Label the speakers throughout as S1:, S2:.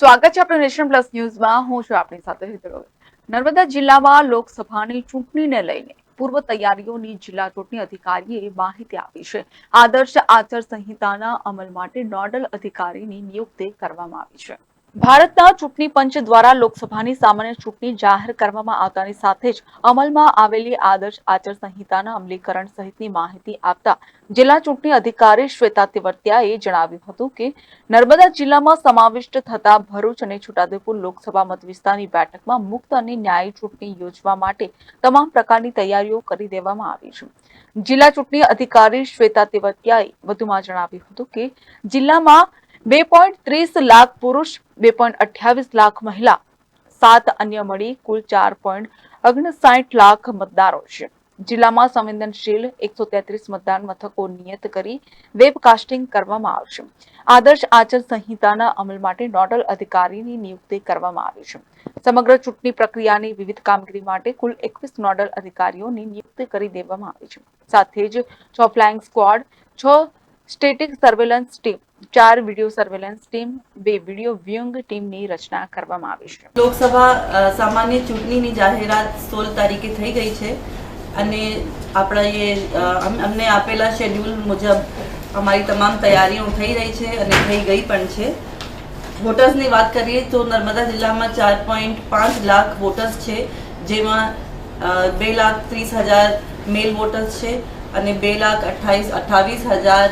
S1: સ્વાગત છે આપણું નેશન પ્લસ ન્યૂઝમાં. હું છું આપની સાથે નર્મદા જિલ્લામાં લોકસભાની ચૂંટણીને લઈને પૂર્વ તૈયારીઓની જિલ્લા ચૂંટણી અધિકારીએ માહિતી આપી છે. આદર્શ આચાર સંહિતાના અમલ માટે નોડલ અધિકારીની નિયુક્તિ કરવામાં આવી છે. ભારતના ચૂંટણી પંચ દ્વારા લોકસભાની સામાન્ય ચૂંટણી જાહેર કરવામાં આવતાની સાથે જ અમલમાં આવેલી આદર્શ આચાર સંહિતાના અમલીકરણ સહિતની માહિતી આપતા જિલ્લા ચૂંટણી અધિકારી શ્વેતા તેવતિયાએ જણાવ્યું હતું કે નર્મદા જિલ્લામાં સમાવિષ્ટ થતા ભરૂચ અને છોટાઉદેપુર લોકસભા મતવિસ્તારની બેઠકમાં મુક્ત અને ન્યાયી ચૂંટણી યોજવા માટે તમામ પ્રકારની તૈયારીઓ કરી દેવામાં આવી છે. જિલ્લા ચૂંટણી અધિકારી શ્વેતા તેવતિયાએ વધુમાં જણાવ્યું હતું કે જિલ્લામાં બે પોઈન્ટ ત્રીસ લાખ પુરુષ, બે પોઈન્ટ અઠ્યાવીસ લાખ મહિલા. સાત અન્ય મળી, કુલ ચાર પોઈન્ટ ઓગણસાઠ લાખ મતદારો છે. જિલ્લામાં સંવેદનશીલ એકસો તેત્રીસ મતદાન મથકો નિયત કરી વેબકાસ્ટિંગ કરવામાં આવશે આદર્શ આચાર સંહિતાના અમલ માટે નોડલ અધિકારીની નિયુક્તિ કરવામાં આવી છે. સમગ્ર ચૂંટણી પ્રક્રિયાની વિવિધ કામગીરી માટે કુલ એકવીસ નોડલ અધિકારીઓની નિયુક્તિ કરી દેવામાં આવી છે. સાથે જ છ ફ્લાઇંગ સ્ક્વોડ, છ સ્ટેટિક સર્વેલન્સ ટીમ, ચાર વીડિયો સર્વેલન્સ ટીમ, બે વીડિયો વ્યુંગ ટીમની રચના કરવામાં આવી છે.
S2: લોકસભા સામાન્ય ચૂંટણીની જાહેરાત સોળ તારીખે થઈ ગઈ છે અને આપણા એ અમને આપેલા શેડ્યુલ મુજબ અમારી તમામ તૈયારીઓ થઈ રહી છે અને થઈ ગઈ પણ છે. વોટર્સની વાત કરીએ તો નર્મદા જિલ્લામાં ચાર પોઈન્ટ પાંચ લાખ વોટર્સ છે, જેમાં બે લાખ ત્રીસ હજાર મેલ વોટર્સ છે અને બે લાખ અઠ્ઠાવીસ અઠ્ઠાવીસ હજાર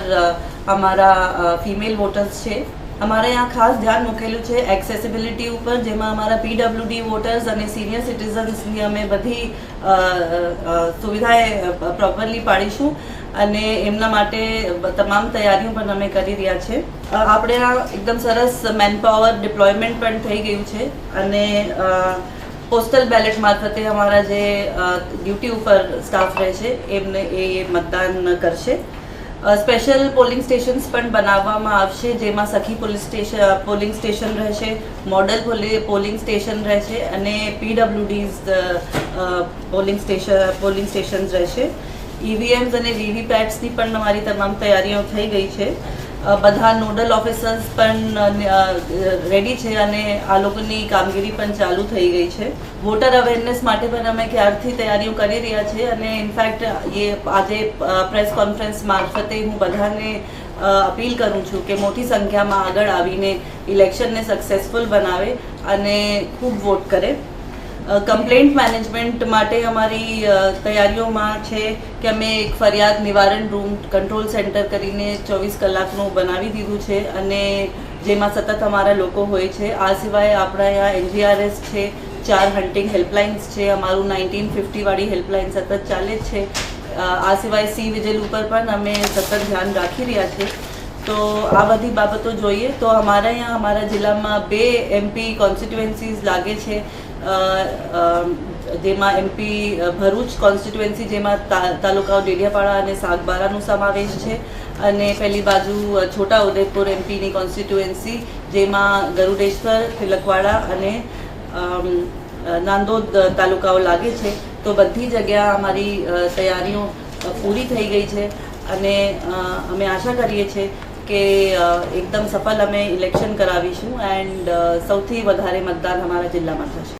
S2: અમારા ફિમેલ વોટર્સ છે. અમારે અહીંયા ખાસ ધ્યાન મૂકેલું છે એક્સેસિબિલિટી ઉપર, જેમાં અમારા પીડબ્લ્યુડી વોટર્સ અને સિનિયર સિટીઝન્સની અમે બધી સુવિધાએ પ્રોપરલી પાડીશું. અને એમના માટે તમામ તૈયારીઓ પણ અમે કરી રહ્યા છે. આપણે એકદમ સરસ મેનપાવર ડિપ્લોયમેન્ટ પણ થઈ ગયું છે. અને પોસ્ટલ બેલેટ મારફતે અમારા જે ડ્યુટી ઉપર સ્ટાફ રહે છે, એમને એ મતદાન કરશે. સ્પેશિયલ પોલિંગ સ્ટેશન્સ પણ બનાવવામાં આવશે, જેમાં Sakhi police station polling station રહેશે મોડલ પોલિંગ સ્ટેશન રહેશે, અને PWDs polling station polling stations રહેશે. ઈવીએમ્સ અને વીવીપેટ્સની પણ અમારી તમામ તૈયારીઓ થઈ ગઈ છે. બધા નોડલ ઓફિસર્સ પણ રેડી છે અને આ લોકોની કામગીરી પણ ચાલુ થઈ ગઈ છે. વોટર અવેરનેસ માટે પણ અમે ક્યારથી તૈયારીઓ કરી રહ્યા છીએ અને ઇનફેક્ટ એ આજે પ્રેસ કોન્ફરન્સ મારફતે હું બધાને અપીલ કરું છું કે મોટી સંખ્યામાં આગળ આવીને ઇલેક્શનને સક્સેસફુલ બનાવે અને ખૂબ વોટ કરે. કમ્પ્લેન્ટ મેનેજમેન્ટ માટે અમારી તૈયારીઓમાં છે કે અમે એક ફરિયાદ નિવારણ રૂમ કંટ્રોલ સેન્ટર કરીને ચોવીસ કલાકનું બનાવી દીધું છે અને જેમાં સતત અમારા લોકો હોય છે. આ સિવાય આપણા અહીંયા એનજીઆરએસ છે, ચાર હન્ટિંગ હેલ્પલાઇન્સ છે, અમારું નાઇન્ટીન ફિફ્ટીવાળી હેલ્પલાઇન સતત ચાલે છે. આ સિવાય સી વિજેલ ઉપર પણ અમે સતત ધ્યાન રાખી રહ્યા છે. તો આ બધી બાબતો જોઈએ તો અમારા અહીંયા, અમારા જિલ્લામાં બે એમપી કોન્સ્ટિટ્યુએન્સીઝ લાગે છે. જેમાં એમપી ભરૂચ કોન્સ્ટિટ્યુએન્સી જેમાં તાલુકાઓ ડેડિયાપાડા અને સાગબારાનો સમાવેશ છે. અને પહેલી બાજુ છોટા ઉદેપુર એમપીની કોન્સ્ટિટ્યુએન્સી જેમાં ગરુડેશ્વર, તિલકવાડા અને નાંદોદ તાલુકાઓ લાગે છે. તો બધી જગ્યા અમારી તૈયારીઓ પૂરી થઈ ગઈ છે. અને અમે આશા કરીએ છીએ કે એકદમ સફળ અમે ઇલેક્શન કરાવીશું. એન્ડ સૌથી વધારે મતદાન અમારા જિલ્લામાં થશે.